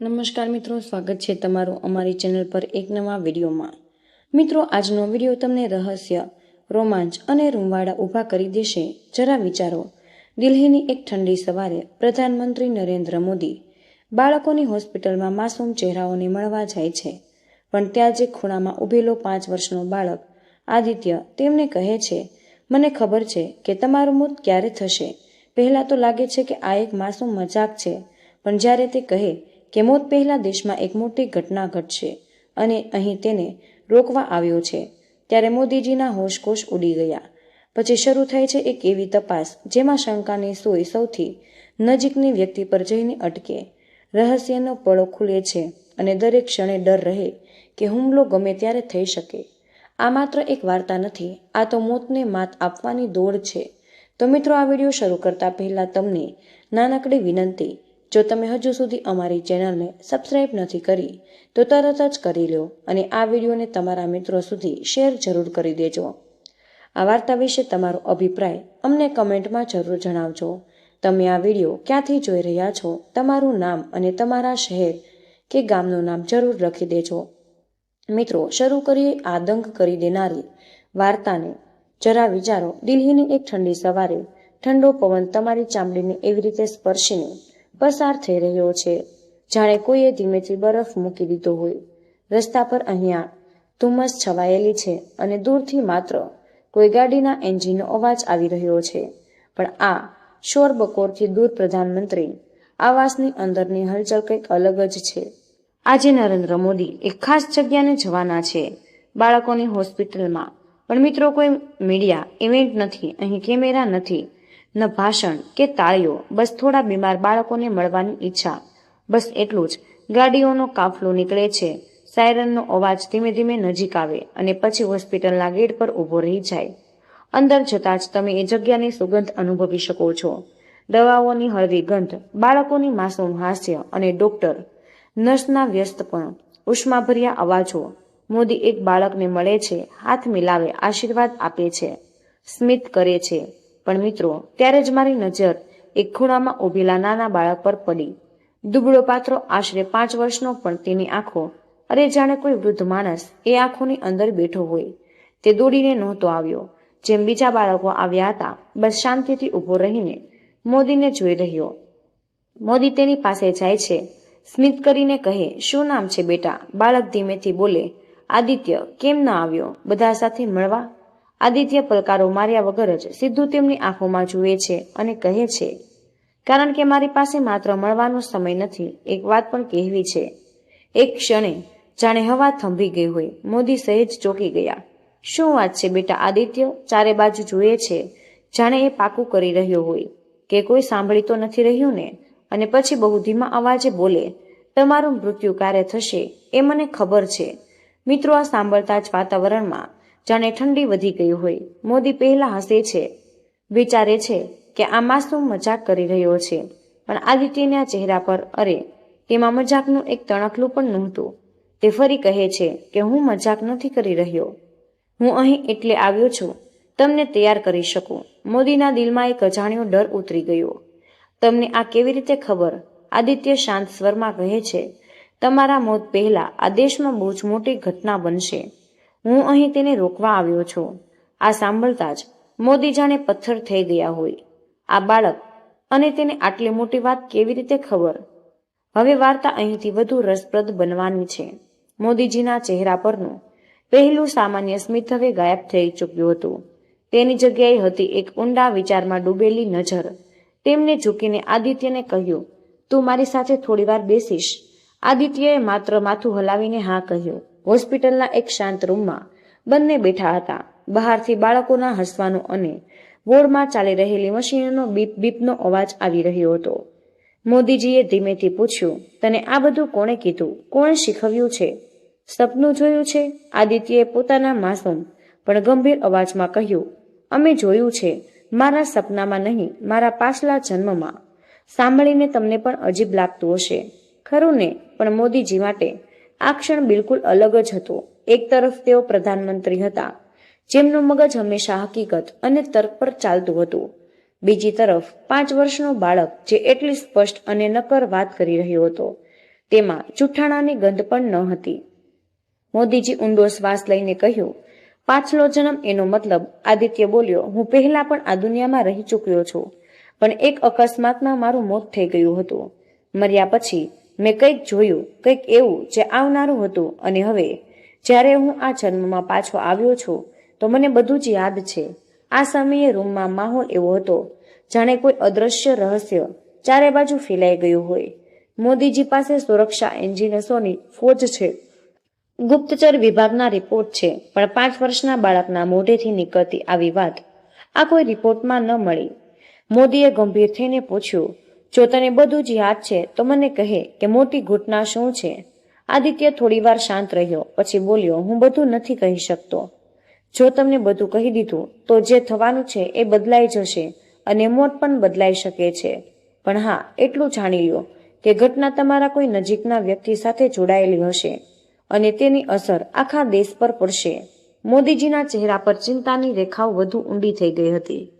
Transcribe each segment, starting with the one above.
નમસ્કાર મિત્રો, સ્વાગત છે તમારું અમારી ચેનલ પર એક નવા વિડીયોમાં. મિત્રો, આજનો વીડિયો તમને રહસ્ય, રોમાંચ અને રૂમવાડા ઊભા કરી દેશે. જરા વિચારો. દિલ્હીની એક ઠંડી સવારે પ્રધાનમંત્રી નરેન્દ્ર મોદી બાળકોની હોસ્પિટલમાં માસૂમ ચહેરાઓને મળવા જાય છે. પણ ત્યાં જે ખૂણામાં ઊભેલો પાંચ વર્ષનો બાળક, આદિત્ય, તેમને કહે છે, મને ખબર છે કે તમારું મોત ક્યારે થશે. પહેલાં તો લાગે છે કે આ એક માસૂમ મજાક છે, પણ જ્યારે તે કહે કે મોત પહેલા દેશમાં એક મોટી ઘટના ઘટશે અને અહીં તેને રોકવા આવ્યો છે, ત્યારે મોદીજીના હોશકોશ ઉડી ગયા. પછી શરૂ થાય છે એક એવી તપાસ, જેમાં શંકાની સોય સૌથી નજીકની વ્યક્તિ પર જઈને અટકે. રહસ્યનો પળો ખુલે છે અને દરેક ક્ષણે ડર રહે કે હુમલો ગમે ત્યારે થઈ શકે. આ માત્ર એક વાર્તા નથી, આ તો મોતને માત આપવાની દોડ છે. તો મિત્રો, આ વીડિયો શરૂ કરતા પહેલા તમને નાનકડી વિનંતી જો તમે હજુ સુધી અમારી ચેનલને સબસ્ક્રાઇબ નથી કરી, તો તરત જ કરી લો અને આ વિડીયોને તમારા મિત્રો સુધી શેર જરૂર કરી દેજો. આ વાર્તા વિશે તમારો અભિપ્રાય અમને કમેન્ટમાં જરૂર જણાવજો. તમે આ વીડિયો ક્યાંથી જોઈ રહ્યા છો, તમારું નામ અને તમારા શહેર કે ગામનું નામ જરૂર લખી દેજો. મિત્રો, શરૂ કરીએ આ દંગ કરી દેનારી વાર્તાને. જરા વિચારો, દિલ્હીની એક ઠંડી સવારે ઠંડો પવન તમારી ચામડીને એવી રીતે સ્પર્શીને પસાર થઈ રહ્યો છે. જાણે કોઈએ ધીમેથી બરફ મૂકી દીધો હોય. રસ્તા પર અહીંયા ધુમ્મસ છવાયેલી છે અને દૂરથી માત્ર કોઈ ગાડીના એન્જિનનો અવાજ આવી રહ્યો છે. પણ આ શોર બકોરથી દૂર પ્રધાનમંત્રી આવાસની અંદરની હલચલ કંઈક અલગ જ છે. આજે નરેન્દ્ર મોદી એક ખાસ જગ્યાને જવાના છે બાળકોની હોસ્પિટલમાં. પણ મિત્રો કોઈ મીડિયા, ઇવેન્ટ નથી, અહીં કેમેરા નથી. ન ભાષણ કે તાળીઓ, બસ થોડા બીમાર બાળકોને મળવાની ઈચ્છા. બસ એટલું જ. ગાડીઓનો કાફલો નીકળે છે. સાયરનનો અવાજ ધીમે ધીમે નજીક આવે અને પછી હોસ્પિટલના ગેટ પર ઊભો રહી જાય. અંદર જતાં જ તમે એ જગ્યાની સુગંધ અનુભવી શકો છો. દવાઓની હળવી ગંધ, બાળકોની માસૂમ હાસ્ય અને ડોક્ટર. નર્સના વ્યસ્તપણ ઉષ્માભર્યા અવાજો. મોદી એક બાળકને મળે છે, હાથ મિલાવે, આશીર્વાદ આપે છે. સ્મિત કરે છે. પણ મિત્રો, ત્યારે જ મારી નજર એક ખૂણામાં ઊભેલા નાના બાળક પર પડી. દુબળો પાત્રો આશરે પાંચ વર્ષનો, પણ તેની આંખો, અરે જાણે કોઈ વૃદ્ધ માણસ, એ આંખોની અંદર બેઠો હોય. તે દોડીને નહોતો આવ્યો. જેમ બીજા બાળકો આવ્યા હતા, બસ શાંતિથી ઊભો રહીને મોદીને જોઈ રહ્યો. મોદી તેની પાસે જાય છે. સ્મિત કરીને કહે, શું નામ છે બેટા? બાળક ધીમેથી બોલે, આદિત્ય, કેમ ન આવ્યો? બધા સાથે મળવા આદિત્ય પલકારો માર્યા વગર જ સીધું તેમની આંખોમાં જુએ છે અને કહે છે, કારણ કે મારી પાસે માત્ર મળવાનો સમય નથી, એક વાત પણ કહેવી છે. એક ક્ષણે જાણે હવા થંભી ગઈ હોય, મોદી સહેજ ચોકી ગયા. શું વાત છે બેટા આદિત્ય? ચારે બાજુ જુએ છે, જાણે એ પાકું કરી રહ્યો હોય. કે કોઈ સાંભળી તો નથી રહ્યું ને? અને પછી બહુ ધીમા અવાજે બોલે, તમારું મૃત્યુ ક્યારે થશે, એ મને ખબર છે. મિત્રો આ સાંભળતા જ વાતાવરણમાં જાણે ઠંડી વધી ગઈ હોય. મોદી પહેલા હસે છે. વિચારે છે કે આ માસૂમ મજાક કરી રહ્યો છે. પણ આદિત્યના ચહેરા પર અરે તેમાં મજાકનું એક તણખલું પણ નહોતું. તે ફરી કહે છે કે હું મજાક નથી કરી રહ્યો. હું અહીં એટલે આવ્યો છું. તમને તૈયાર કરી શકું. મોદીના દિલમાં એક અજાણ્યો ડર ઉતરી ગયો. તમને આ કેવી રીતે ખબર? આદિત્ય શાંત સ્વરમાં કહે છે, તમારા મોત પહેલા આ દેશમાં બહુ જ મોટી ઘટના બનશે. હું અહીં તેને રોકવા આવ્યો છું. આ સાંભળતા જ મોદી જાણે પથ્થર થઈ ગયા હોય. આ બાળક અને તેને આટલી મોટી વાત કેવી રીતે ખબર? હવે વાર્તા અહીંથી વધુ રસપ્રદ બનવાની છે. મોદીજીના ચહેરા પરનું પહેલું સામાન્ય સ્મિત હવે ગાયબ થઈ ચૂક્યું હતું. તેની જગ્યાએ હતી એક ઊંડા વિચારમાં ડૂબેલી નજર. તેમને ઝૂકીને આદિત્યને કહ્યું, તું મારી સાથે થોડીવાર બેસીશ. આદિત્યએ માત્ર માથું હલાવીને હા કહ્યું હોસ્પિટલના એક શાંત રૂમમાં બંને બેઠા હતા. બહારથી બાળકોના હસવાનો અને વોર્ડમાં ચાલી રહેલી મશીનનો બીપ બીપનો અવાજ આવી રહ્યો હતો. મોદીજીએ ધીમેથી પૂછ્યું, તને આ બધું કોણે કીધું? કોણે શીખવ્યું છે? સપનું જોયું છે? આદિત્યએ પોતાના માસૂમ પણ ગંભીર અવાજમાં કહ્યું, અમે જોયું છે, મારા સપનામાં નહીં, મારા પાછલા જન્મમાં. સાંભળીને તમને પણ અજીબ લાગતું હશે. ખરું ને, પણ મોદીજી માટે આ ક્ષણ બિલકુલ અલગ જ હતો. એક તરફ તેઓ પ્રધાનમંત્રી હતા, જેમનું મગજ હંમેશા હકીકત અને તર્ક પર ચાલતું હતું. બીજી તરફ, પાંચ વર્ષનો બાળક જે એટલી સ્પષ્ટ અને નક્કર વાત કરી રહ્યો હતો, તેમાં જુઠ્ઠાણાની ગંધ પણ ન હતી. મોદીજી ઊંડો શ્વાસ લઈને કહ્યું, પાછલો જન્મ એનો મતલબ આદિત્ય બોલ્યો, હું પહેલા પણ આ દુનિયામાં રહી ચૂક્યો છું, પણ એક અકસ્માતમાં મારું મોત થઈ ગયું હતું. મર્યા પછી મેં કંઈક જોયું, કંઈક એવું જે આવનારું હતું અને હવે જ્યારે હું આ જન્મમાં પાછો આવ્યો છું, તો મને બધું જ યાદ છે. આ સમયે રૂમમાં માહોલ એવો હતો, જાણે કોઈ અદ્રશ્ય રહસ્ય ચારે બાજુ ફેલાઈ ગયું હોય. મોદીજી પાસે સુરક્ષા એન્જિનિયર્સોની ફોજ છે. ગુપ્તચર વિભાગના રિપોર્ટ છે, પણ પાંચ વર્ષના બાળકના મોઢેથી નીકળતી આવી વાત આ કોઈ રિપોર્ટમાં ન મળી. મોદીએ ગંભીર થઈને પૂછ્યું જો તને બધું જ યાદ છે, તો મને કહે કે મોટી ઘટના શું છે? આદિત્ય થોડીવાર શાંત રહ્યો, પછી બોલ્યો, હું બધું નથી કહી શકતો. જો તમને બધું કહી દીધું, તો જે થવાનું છે એ બદલાઈ જશે અને મોત પણ બદલાઈ શકે છે. પણ હા, એટલું જાણી લો કે ઘટના તમારા કોઈ નજીકના વ્યક્તિ સાથે જોડાયેલી હશે અને તેની અસર આખા દેશ પર પડશે. મોદીજીના ચહેરા પર ચિંતાની રેખાઓ વધુ ઊંડી થઈ ગઈ હતી.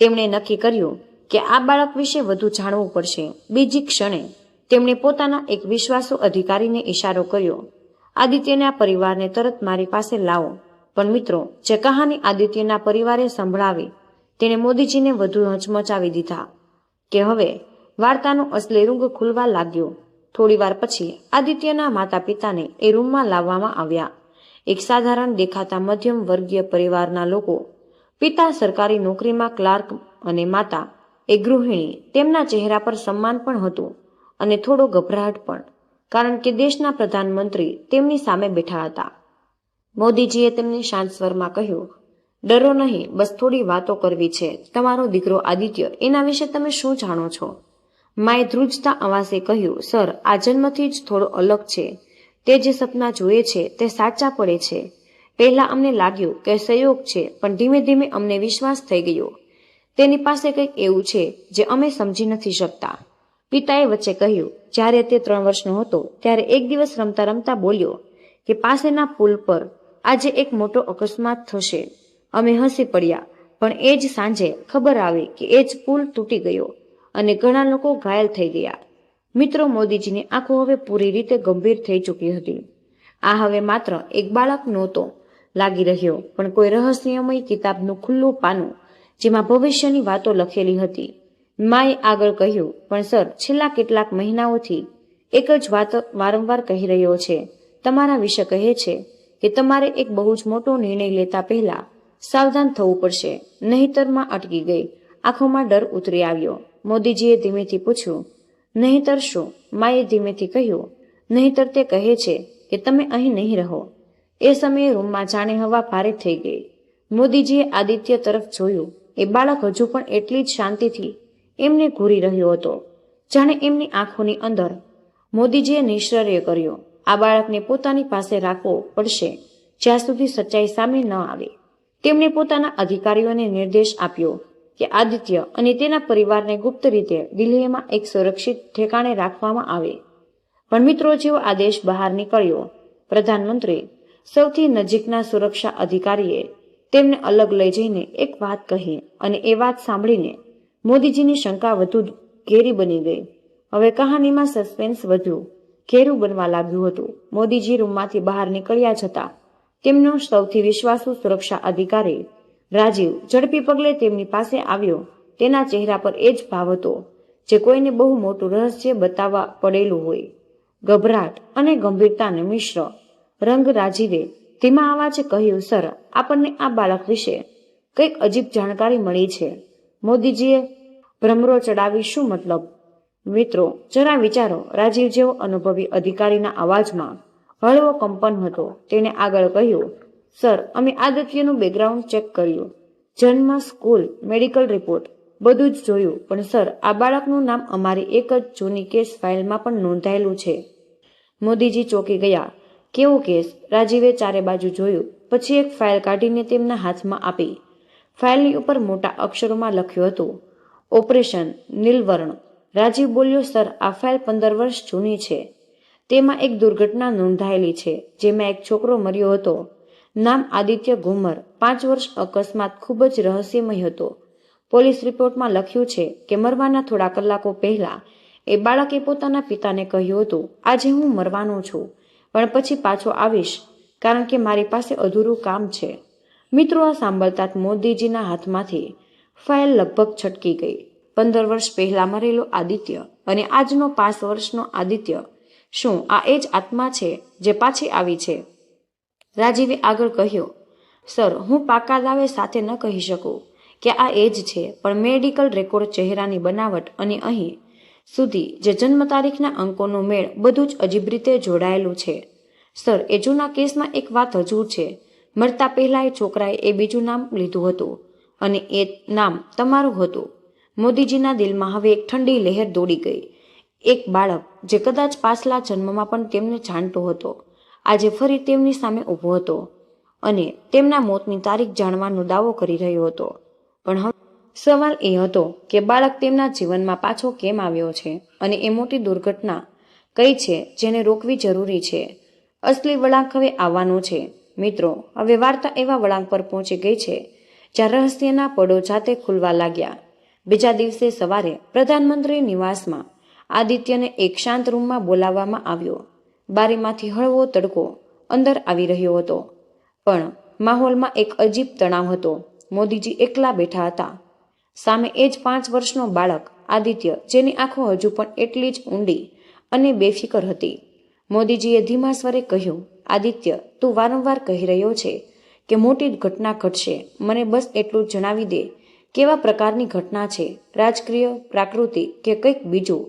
તેમણે નક્કી કર્યું કે આ બાળક વિશે વધુ જાણવું પડશે. બીજી ક્ષણે તેમણે પોતાના એક વિશ્વાસુ અધિકારીને ઇશારો કર્યો. આદિત્યના પરિવારને તરત મારી પાસે લાવો. પણ મિત્રો, જે કહાની આદિત્યના પરિવારે સંભળાવી તેણે મોદીજીને વધુ હચમચાવી દીધા. કે હવે વાર્તાનો અસલી રૂંગ ખુલવા લાગ્યો. થોડીવાર પછી આદિત્યના માતા પિતાને એ રૂમમાં લાવવામાં આવ્યા. એક સાધારણ દેખાતા મધ્યમ વર્ગીય પરિવારના લોકો, પિતા સરકારી નોકરીમાં ક્લાર્ક અને માતા એ ગૃહિણી તેમના ચહેરા પર સન્માન પણ હતું અને થોડો ગભરાટ પણ, કારણ કે દેશના પ્રધાનમંત્રી તેમની સામે બેઠા હતા. મોદીજીએ તેમને શાંત સ્વરમાં કહ્યું, ડરો નહીં, બસ થોડી વાતો કરવી છે. તમારો દીકરો આદિત્ય, એના વિશે તમે શું જાણો છો? માએ ધ્રુજતા અવાસે કહ્યું, સર, આ જન્મથી જ થોડો અલગ છે. તે જે સપના જોયે છે તે સાચા પડે છે. પહેલા અમને લાગ્યું કે સંયોગ છે, પણ ધીમે ધીમે અમને વિશ્વાસ થઈ ગયો. તેની પાસે કંઈક એવું છે જે અમે સમજી નથી શકતા. પિતાએ વચ્ચે કહ્યું, જ્યારે તે ત્રણ વર્ષનો હતો, ત્યારે એક દિવસ રમતા રમતા બોલ્યો કે પાસેના પુલ પર આજે એક મોટો અકસ્માત થશે. અમે હસી પડ્યા, પણ એ જ સાંજે ખબર આવી કે એ જ પુલ તૂટી ગયો અને ઘણા લોકો ઘાયલ થઈ ગયા. મિત્રો મોદીજીની આંખો હવે પૂરી રીતે ગંભીર થઈ ચૂકી હતી. આ હવે માત્ર એક બાળક નહોતો લાગી રહ્યો, પણ કોઈ રહસ્યમય કિતાબનું ખુલ્લું પાનું જેમાં ભવિષ્યની વાતો લખેલી હતી. માએ આગળ કહ્યું, પણ સર, છેલ્લા કેટલાક મહિનાઓથી એક જ વાત વારંવાર કહી રહ્યો છે. તમારા વિશે કહે છે કે તમારે એક બહુ જ મોટો નિર્ણય લેતા પહેલા સાવધાન થવું પડશે, નહીતરમાં અટકી ગઈ. આંખોમાં ડર ઉતરી આવ્યો. મોદીજીએ ધીમેથી પૂછ્યું, નહીતર શું? માએ ધીમેથી કહ્યું, નહીતર તે કહે છે કે તમે અહીં નહીં રહો. એ સમયે રૂમમાં જાણે હવા ભારે થઈ ગઈ. મોદીજીએ આદિત્ય તરફ જોયું. એ બાળક હજુ પણ એટલી જ શાંતિથી એમને ઘૂરી રહ્યો હતો, જાણે એમની આંખોની અંદર મોદીજીએ નિશ્ચર્ય કર્યો, આ બાળકને પોતાની પાસે રાખવો પડશે, જ્યાં સુધી સચ્ચાઈ સામે ન આવે. તેમણે પોતાના અધિકારીઓને નિર્દેશ આપ્યો કે આદિત્ય અને તેના પરિવારને ગુપ્ત રીતે દિલ્હીમાં એક સુરક્ષિત ઠેકાણે રાખવામાં આવે. પણ મિત્રો, જેવો આદેશ બહાર નીકળ્યો, પ્રધાનમંત્રી સૌથી નજીકના સુરક્ષા અધિકારીએ તેમને અલગ લઈ જઈને એક વાત કહી અને એ વાત સાંભળીને મોદીજીની શંકા વધુ ઘેરી બની ગઈ. હવે કહાનીમાં સસ્પેન્સ વધ્યું. ઘેરું બનવા લાગ્યું હતું. મોદીજી રૂમમાંથી બહાર નીકળ્યા છતાં તેમનો સૌથી વિશ્વાસુ સુરક્ષા અધિકારી રાજીવ ઝડપી પગલે તેમની પાસે આવ્યો. તેના ચહેરા પર એ જ ભાવ હતો જે કોઈને બહુ મોટું રહસ્ય બતાવવા પડેલું હોય. ગભરાટ અને ગંભીરતાને મિશ્ર રંગ રાજીવે ધીમા અવાજે કહ્યું, સર, આપણને આ બાળક વિશે કંઈક અજીબ જાણકારી મળી છે. મોદીજીએ ભ્રમરો ચડાવી શું મતલબ? મિત્રો, જરા વિચારો, રાજીવ જેવો અનુભવી અધિકારીના અવાજમાં હળવો કંપન હતો. તેણે આગળ કહ્યું, સર, અમે આદત્યનું બેકગ્રાઉન્ડ ચેક કર્યું. જન્મ, સ્કૂલ મેડિકલ રિપોર્ટ બધું જ જોયું. પણ સર, આ બાળકનું નામ અમારી એક જ જૂની કેસ ફાઇલમાં પણ નોંધાયેલું છે. મોદીજી ચોંકી ગયા. કેવો કેસ? રાજીવે ચારે બાજુ જોયું. પછી એક ફાઇલ કાઢીને તેમના હાથમાં આપી. ફાઇલની ઉપર મોટા અક્ષરોમાં લખ્યું હતું, ઓપરેશન નીલવર્ણ. રાજીવ બોલ્યો, સર, આ ફાઇલ પંદર વર્ષ જૂની છે. તેમાં એક દુર્ઘટના નોંધાયેલી છે, જેમાં એક છોકરો મર્યો હતો. નામ આદિત્ય ઘુમર. પાંચ વર્ષ અકસ્માત ખૂબ જ રહસ્યમય હતો. પોલીસ રિપોર્ટમાં લખ્યું છે કે મરવાના થોડા કલાકો પહેલા એ બાળકે પોતાના પિતાને કહ્યું હતું, આજે હું મરવાનો છું. પણ પછી પાછો આવીશ, કારણ કે મારી પાસે અધૂરું કામ છે. મિત્રો, આ સાંભળતા મોદીજીના હાથમાંથી ફાઇલ લગભગ છટકી ગઈ. પંદર વર્ષ પહેલા મરેલો આદિત્ય અને આજનો પાંચ વર્ષનો આદિત્ય. શું આ એ જ આત્મા છે જે પાછી આવી છે? રાજીવે આગળ કહ્યું, સર, હું પાકા દાવે સાથે ન કહી શકું કે આ એ જ છે, પણ મેડિકલ રેકોર્ડ ચહેરાની બનાવટ અને અહીં સુધી જે જન્મ તારીખના અંકોનો મેળ બધું જ અજીબ રીતે જોડાયેલું છે. સર, એ જૂના કેસમાં એક વાત હજુ છે. મરતા પહેલા એ છોકરાએ એ બીજું નામ લીધું હતું અને એ નામ તમારું હતું. મોદીજીના દિલમાં હવે એક ઠંડી લહેર દોડી ગઈ. એક બાળક જે કદાચ પાછલા જન્મમાં પણ તેમને જાણતો હતો, આજે ફરી તેમની સામે ઊભો હતો અને તેમના મોતની તારીખ જાણવાનો દાવો કરી રહ્યો હતો. પણ સવાલ એ હતો કે બાળક તેમના જીવનમાં પાછો કેમ આવ્યો છે અને એ મોટી દુર્ઘટના કઈ છે જેને રોકવી જરૂરી છે? અસલી વળાંક હવે આવવાનો છે. મિત્રો, હવે વાર્તા એવા વળાંક પર પહોંચી ગઈ છે જ્યાં રહસ્યના પડો જાતે ખુલવા લાગ્યા. બીજા દિવસે સવારે પ્રધાનમંત્રી નિવાસમાં આદિત્યને એક શાંત રૂમમાં બોલાવવામાં આવ્યો. બારીમાંથી હળવો તડકો અંદર આવી રહ્યો હતો. પણ માહોલમાં એક અજીબ તણાવ હતો. મોદીજી એકલા બેઠા હતા. સામે એ જ પાંચ વર્ષનો બાળક, આદિત્ય, જેની આંખો હજુ પણ એટલી જ ઊંડી અને બેફિકર હતી. મોદીજીએ ધીમા સ્વરે કહ્યું, આદિત્ય, તું વારંવાર કહી રહ્યો છે કે મોટી ઘટના ઘટશે. મને બસ એટલું જણાવી દે, કેવા પ્રકારની ઘટના છે, રાજકીય, પ્રાકૃતિક કે કંઈક બીજું.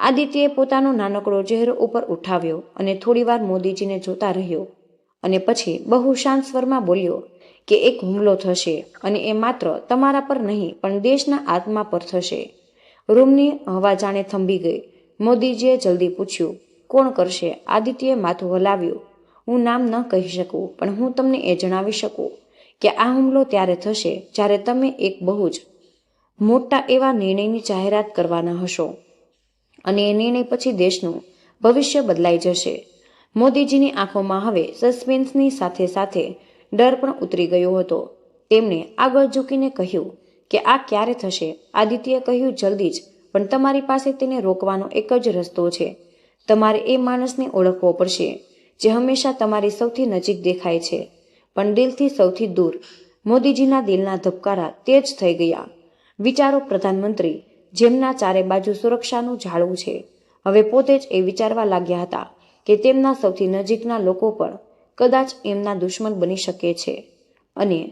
આદિત્યએ પોતાનો નાનકડો ચહેરો ઉપર ઉઠાવ્યો અને થોડીવાર મોદીજીને જોતા રહ્યો અને પછી બહુ શાંત સ્વરમાં બોલ્યો કે એક હુમલો થશે અને એ માત્ર તમારા પર નહીં, પણ દેશના આત્મા પર થશે. રૂમની હવા જાણે થંભી ગઈ. મોદીજીએ જલ્દી પૂછ્યું, કોણ કરશે? આદિત્યએ માથું હલાવ્યું. હું નામ ન કહી શકું, પણ હું તમને એ જણાવી શકું કે આ હુમલો ત્યારે થશે જ્યારે તમે એક બહુ જ મોટા એવા નિર્ણયની જાહેરાત કરવાના હશો. અને એ નિર્ણય પછી દેશનું ભવિષ્ય બદલાઈ જશે. મોદીજીની આંખોમાં હવે સસ્પેન્સની સાથે સાથે ડર પણ ઉતરી ગયો હતો. તેમણે આગળ ઝૂકીને કહ્યું કે આ ક્યારે થશે? આદિત્યએ કહ્યું, જલ્દી જ, પણ તમારી પાસે તેને રોકવાનો એક જ રસ્તો છે. તમારે એ માણસને ઓળખવો પડશે, જે હંમેશા તમારી સૌથી નજીક દેખાય છે. પણ દિલથી સૌથી દૂર, મોદીજીના દિલના ધબકારા તે જ થઈ ગયા. વિચારો, પ્રધાનમંત્રી, જેમના ચારે બાજુ સુરક્ષાનું ઝાડવું છે. હવે પોતે જ એ વિચારવા લાગ્યા હતા કે તેમના સૌથી નજીકના લોકો પણ કદાચ એમના દુશ્મન બની શકે છે. અને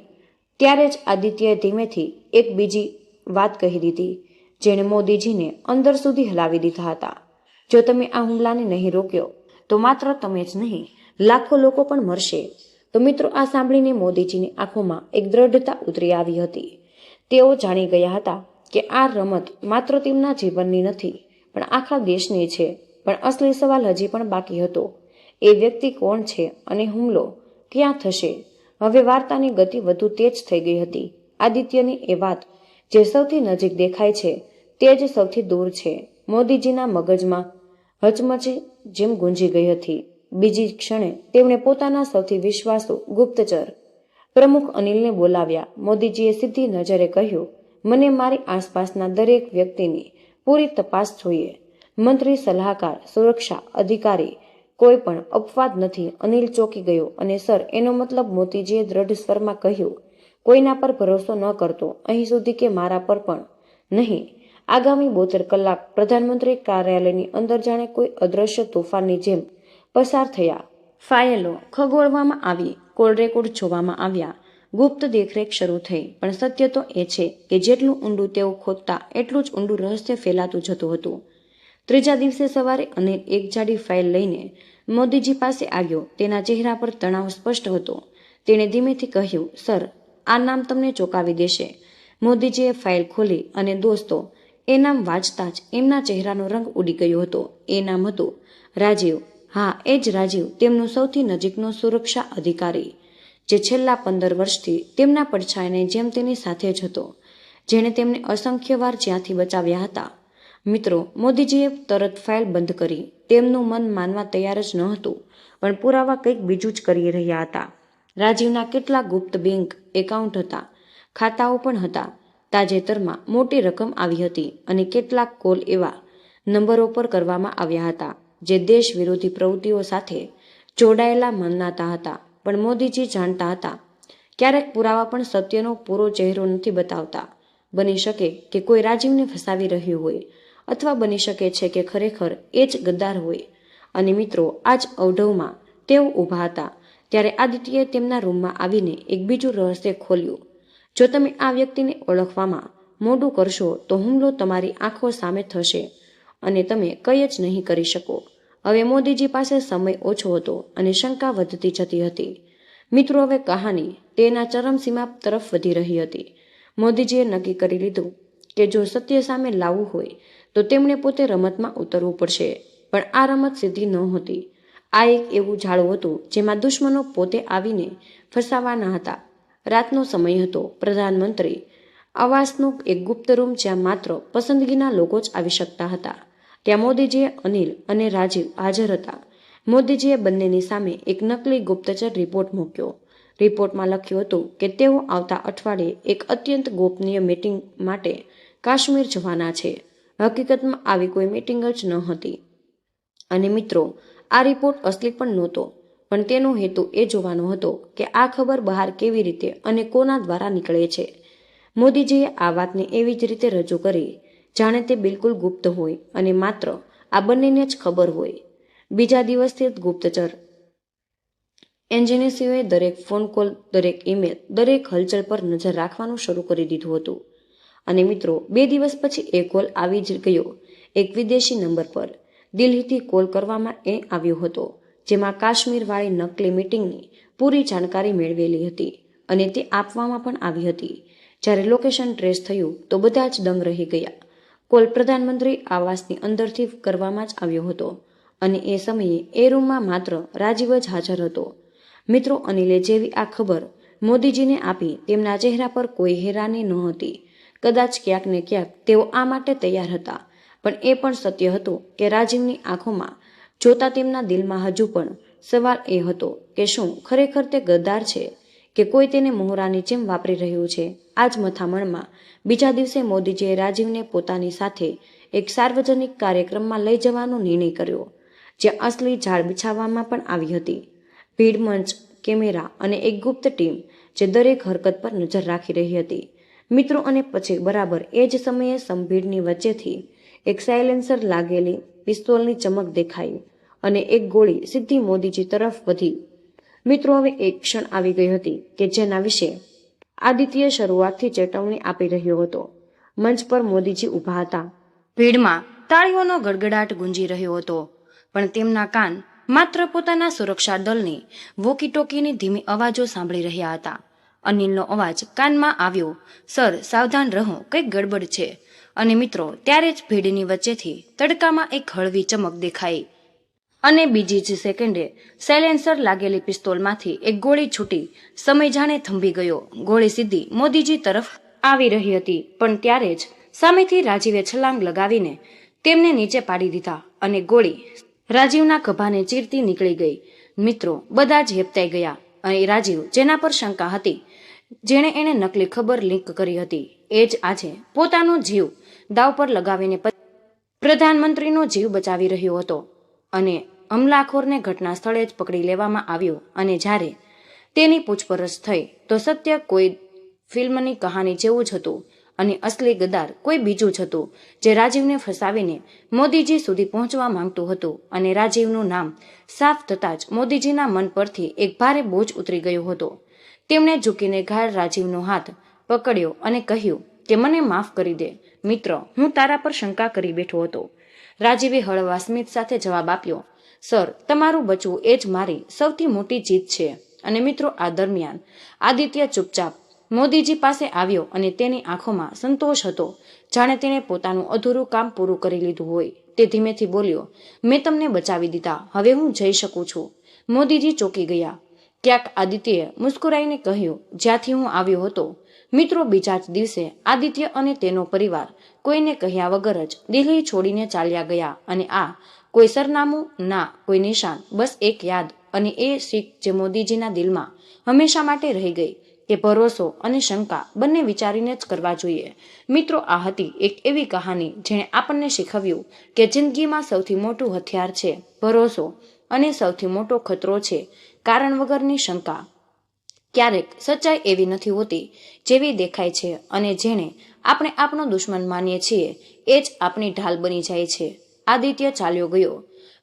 ત્યારે જ આદિત્યએ ધીમેથી એક બીજી વાત કહી દીધી, જેણે મોદીજીને અંદર સુધી હલાવી દીધા હતા. જો તમે આ હુમલાને નહીં રોક્યો, તો માત્ર તમે જ નહીં, લાખો લોકો પણ મરશે. તો મિત્રો, આ સાંભળીને મોદીજીની આંખોમાં એક દ્રઢતા ઉતરી આવી હતી. તેઓ જાણી ગયા હતા કે આ રમત માત્ર તેમના જીવનની નથી, પણ આખા દેશની છે. પણ અસલી સવાલ હજી પણ બાકી હતો. એ વ્યક્તિ કોણ છે અને હુમલો ક્યાં થશે? હવે વાર્તાની ગતિ વધુ તેજ થઈ ગઈ હતી. આદિત્યની એ વાત જે સૌથી નજીક દેખાય છે તે જ સૌથી દૂર છે. મોદીજીના મગજમાં હચમચે જેમ ગુંજી ગઈ હતી. બીજી ક્ષણે તેમણે પોતાના સૌથી વિશ્વાસુ ગુપ્તચર પ્રમુખ અનિલને બોલાવ્યા. મોદીજીએ સીધી નજરે કહ્યું, મને મારી આસપાસના દરેક વ્યક્તિની પૂરી તપાસ જોઈએ. મંત્રી, સલાહકાર, સુરક્ષા અધિકારી કોઈ પણ અપવાદ નથી. અનિલ ચોકી ગયો અને, સર, એનો મતલબ મોતીજીએ દ્રઢ સ્વરમાં કહ્યું, કોઈના પર ભરોસો ન કરતો. અહીં સુધી કે મારા પર પણ નહીં. આગામી બોતેર કલાક પ્રધાનમંત્રી કાર્યાલયની અંદર જાણે કોઈ અદ્રશ્ય તોફાનની જેમ પસાર થયા. ફાઇલો ખગોળવામાં આવી, કોલ રેકોર્ડ જોવામાં આવ્યા. ગુપ્ત દેખરેખ શરૂ થઈ. પણ સત્ય તો એ છે કે જેટલું ઊંડું તેઓ ખોદતા, એટલું જ ઊંડું રહસ્ય ફેલાતું જતું હતું. ત્રીજા દિવસે સવારે અનિલ એક જાડી ફાઇલ લઈને મોદીજી પાસે આવ્યો. તેના ચહેરા પર તણાવ સ્પષ્ટ હતો. તેણે ધીમેથી કહ્યું, સર, આ નામ તમને ચોંકાવી દેશે. મોદીજીએ ફાઇલ ખોલી અને, દોસ્તો, એ નામ વાંચતા જ એમના ચહેરાનો રંગ ઉડી ગયો હતો. એ નામ હતું રાજીવ. હા, એ જ રાજીવ, તેમનું સૌથી નજીકનો સુરક્ષા અધિકારી, જે છેલ્લા પંદર વર્ષથી તેમના પડછાયાને જેમ તેની સાથે જ હતો, જેણે તેમને અસંખ્ય વાર જ્યાંથી બચાવ્યા હતા. મિત્રો, મોદીજીએ તરત ફાઇલ બંધ કરી. તેમનું મન માનવા તૈયાર જ ન હતું પણ પુરાવા કંઈક બીજું જ કરી રહ્યા હતા. રાજીવના કેટલા ગુપ્ત બેંક એકાઉન્ટ હતા, ખાતાઓ પણ હતા. તાજેતરમાં મોટી રકમ આવી હતી અને કેટલાક કોલ એવા નંબરો પર કરવામાં આવ્યા હતા, જે દેશ વિરોધી પ્રવૃત્તિઓ સાથે જોડાયેલા મનાતા હતા. પણ મોદીજી જાણતા હતા, ક્યારેક પુરાવા પણ સત્યનો પૂરો ચહેરો નથી બતાવતા. બની શકે કે કોઈ રાજીવને ફસાવી રહ્યું હોય અથવા બની શકે છે કે ખરેખર એ જ ગદ્દાર હોય. અને મિત્રો આ જ અવઢવમાં તેઓ ઊભા હતા, ત્યારે આદિત્યએ તેમના રૂમમાં આવીને એક બીજું રહસ્ય ખોલ્યું. જો તમે આ વ્યક્તિને ઓળખવામાં મોડું કરશો, તો હુમલો તમારી આંખો સામે થશે અને તમે કંઈ જ નહીં કરી શકો. હવે મોદીજી પાસે સમય ઓછો હતો અને શંકા વધતી જતી હતી. મિત્રો, હવે કહાની તેના ચરમસીમા તરફ વધી રહી હતી. મોદીજીએ નક્કી કરી લીધું કે જો સત્ય સામે લાવવું હોય તો તેમણે પોતે રમતમાં ઉતરવું પડશે. પણ આ રમત સીધી નહોતી આ એક એવું ઝાડું હતું જેમાં દુશ્મનો પોતે આવીને ફસાવાના હતા. રાતનો સમય હતો, પ્રધાનમંત્રી. આવાસનું એક ગુપ્ત રૂમ જ્યાં માત્ર પસંદગીના લોકો જ આવી શકતા હતા. ત્યાં મોદીજીએ અનિલ અને રાજીવ હાજર હતા. મોદીજીએ બંનેની સામે એક નકલી ગુપ્તચર રિપોર્ટ મૂક્યો. રિપોર્ટમાં લખ્યું હતું કે તેઓ આવતા અઠવાડિયે એક અત્યંત ગોપનીય મીટિંગ માટે કાશ્મીર જવાના છે. હકીકતમાં આવી કોઈ મીટિંગ જ ન હતી. અને મિત્રો, આ રિપોર્ટ અસલી પણ નહોતો, પણ તેનો હેતુ એ જોવાનો હતો કે આ ખબર બહાર કેવી રીતે અને કોના દ્વારા નીકળે છે. મોદીજીએ આ વાતને એવી જ રીતે રજૂ કરી, જાણે તે બિલકુલ ગુપ્ત હોય અને માત્ર આ બંનેને જ ખબર હોય. બીજા દિવસથી જ ગુપ્તચર. એન્જિનિયર્સીઓએ દરેક ફોન કોલ દરેક ઈમેલ દરેક હલચલ પર નજર રાખવાનું શરૂ કરી દીધું હતું. અને મિત્રો, બે દિવસ પછી એ કોલ આવી જ ગયો. એક વિદેશી નંબર પર. દિલ્હીથી કોલ કરવામાં એ આવ્યો હતો, જેમાં કાશ્મીરવાળી નકલી મીટિંગની પૂરી જાણકારી મેળવેલી હતી અને તે આપવામાં પણ આવી હતી. જ્યારે લોકેશન ટ્રેસ થયું, તો બધા જ દંગ રહી ગયા. કોલ પ્રધાનમંત્રી આવાસની અંદરથી કરવામાં જ આવ્યો હતો અને એ સમયે એ રૂમમાં માત્ર રાજીવ જ હાજર હતો. મિત્રો, અનિલે જેવી આ ખબર મોદીજીને આપી, તેમના ચહેરા પર કોઈ હેરાની નહોતી. કદાચ ક્યાંક ને ક્યાંક તેઓ આ માટે તૈયાર હતા. પણ એ પણ સત્ય હતું કે રાજીવની આંખોમાં જોતા તેમના દિલમાં હજુ પણ સવાલ એ હતો કે શું ખરેખર તે ગદ્દાર છે કે કોઈ તેને મોહરાની જેમ વાપરી રહ્યું છે? આ જ મથામણમાં બીજા દિવસે મોદીજીએ રાજીવને પોતાની સાથે એક સાર્વજનિક કાર્યક્રમમાં લઈ જવાનો નિર્ણય કર્યો, જ્યાં અસલી ઝાડ બિછાવવામાં પણ આવી હતી. ભીડ મંચ, કેમેરા અને એક ગુપ્ત ટીમ જે દરેક હરકત પર નજર રાખી રહી હતી. મિત્રો, અને પછી બરાબર એ જ સમયે સંભીડની વચ્ચેથી એક સાયલેન્સર લાગેલી પિસ્તોલની ચમક દેખાઈ અને એક ગોળી સીધી મોદીજી તરફ વધી. મિત્રો, હવે એક ક્ષણ આવી ગઈ હતી કે જેના વિશે આદિત્ય શરૂઆતથી ચેતવણી આપી રહ્યો હતો. મંચ પર મોદીજી ઊભા હતા. ભીડમાં તાળીઓનો ગડગડાટ ગુંજી રહ્યો હતો, પણ તેમના કાન માત્ર પોતાના સુરક્ષા દળની વોકી ટોકીની ધીમી અવાજો સાંભળી રહ્યા હતા. અનિલનો અવાજ કાનમાં આવ્યો. સર, સાવધાન રહો, કંઈક ગડબડ છે. અને મિત્રો, ત્યારે જ ભીડની વચ્ચેથી તડકામાં એક હળવી ચમક દેખાઈ. અને બીજી જ સેકન્ડે સાયલેન્સર લાગેલી પિસ્તોલમાંથી એક ગોળી છૂટી. સમય જાણે થંભી ગયો. ગોળી સીધી મોદીજી તરફ આવી રહી હતી. પણ ત્યારે જ સામેથી રાજીવે છલાંગ લગાવીને તેમને નીચે પાડી દીધા અને ગોળી રાજીવના ખભાને ચીરતી નીકળી ગઈ. મિત્રો, બધા જ હેપતાઈ ગયા. અને રાજીવ જેના પર શંકા હતી. જેણે એને નકલી ખબર લિંક કરી હતી. એ જ આજે પોતાનો જીવ દાવ પર લગાવીને પ્રધાનમંત્રીનો જીવ બચાવી રહ્યો હતો. અને હમલાખોરને ઘટના સ્થળે જ પકડી લેવામાં આવ્યો અને જ્યારે તેની પૂછપરછ થઈ તો સત્ય કોઈ ફિલ્મની કહાની જેવું જ હતું. અને અસલી ગદ્દાર કોઈ બીજું જ હતું, જે રાજીવને ફસાવીને મોદીજી સુધી પહોંચવા માંગતું હતું અને રાજીવનું નામ સાફ થતાં જ મોદીજીના મન પરથી એક ભારે બોજ ઉતરી ગયો હતો. તેમણે ઝૂકીને ઘાયલ રાજીવનો હાથ પકડ્યો અને કહ્યું કે, મને માફ કરી દે. મિત્ર, હું તારા પર શંકા કરી બેઠો હતો. રાજીવે હળવા સ્મિત સાથે જવાબ આપ્યો, સર, તમારું બચવું એ જ મારી સૌથી મોટી જીત છે. અને મિત્રો, આ દરમિયાન આદિત્ય ચૂપચાપ મોદીજી પાસે આવ્યો અને તેની આંખોમાં સંતોષ હતો. જાણે તેણે પોતાનું અધૂરું કામ પૂરું કરી લીધું હોય. તે ધીમેથી બોલ્યો, મેં તમને બચાવી દીધા. હવે હું જઈ શકું છું. મોદીજી ચોકી ગયા. ક્યાંક આદિત્યએ મુસ્કુરાઈને કહ્યું, જ્યાંથી હું આવ્યો હતો, મિત્રો બીજા જ દિવસે આદિત્ય અને તેનો પરિવાર કોઈને કહ્યા વગર જ દિલ્હી છોડીને ચાલ્યા ગયા અને આ કોઈ સરનામું ના કોઈ નિશાન, બસ એક યાદ અને એ શીખ જે મોદીજીના દિલમાં હંમેશા માટે રહી ગઈ. કે ભરોસો અને શંકા બંને વિચારીને જ કરવા જોઈએ. મિત્રો, આ હતી એક એવી કહાની જેણે આપણને શીખવ્યું કે જિંદગીમાં સૌથી મોટું હથિયાર છે ભરોસો અને સૌથી મોટો ખતરો છે કારણ વગરની શંકા. ક્યારેક સચ્ચાઈ એવી નથી હોતી જેવી દેખાય છે અને જેણે આપણે આપણો દુશ્મન માનીએ છીએ એ જ આપણી ઢાલ બની જાય છે. આદિત્ય ચાલ્યો ગયો,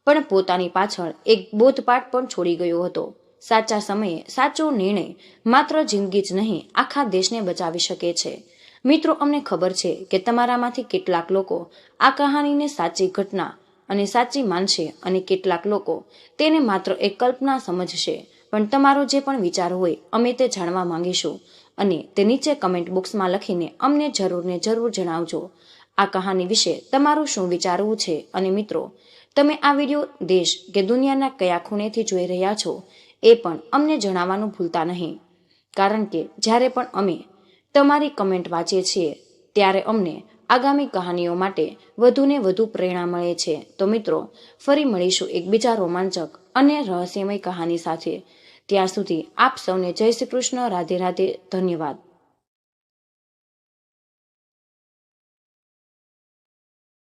પણ પોતાની પાછળ એક બોધપાઠ પણ છોડી ગયો હતો. સાચા સમયે સાચો નિર્ણય માત્ર જિંદગી જ નહીં, આખા દેશને બચાવી શકે છે. મિત્રો, અમને ખબર છે કે તમારામાંથી કેટલાક લોકો આ કહાનીને સાચી ઘટના અને સાચી માનશે અને કેટલાક લોકો તેને માત્ર એક કલ્પના સમજશે. પણ તમારો જે પણ વિચાર હોય, અમે તે જાણવા માંગીશું અને તે નીચે કમેન્ટ બોક્સમાં લખીને અમને જરૂરને જરૂર જણાવજો. આ કહાની વિશે તમારું શું વિચારવું છે? અને મિત્રો, તમે આ વીડિયો દેશ કે દુનિયાના કયા ખૂણેથી જોઈ રહ્યા છો? એ પણ અમને જણાવવાનું ભૂલતા નહીં. કારણ કે જ્યારે પણ અમે તમારી કમેન્ટ વાંચીએ છીએ, ત્યારે અમને આગામી કહાનીઓ માટે વધુને વધુ પ્રેરણા મળે છે. તો મિત્રો, ફરી મળીશું એકબીજા રોમાંચક અને રહસ્યમય કહાની સાથે. ત્યાં સુધી આપ સૌને જય શ્રી કૃષ્ણ. રાધે રાધે. ધન્યવાદ.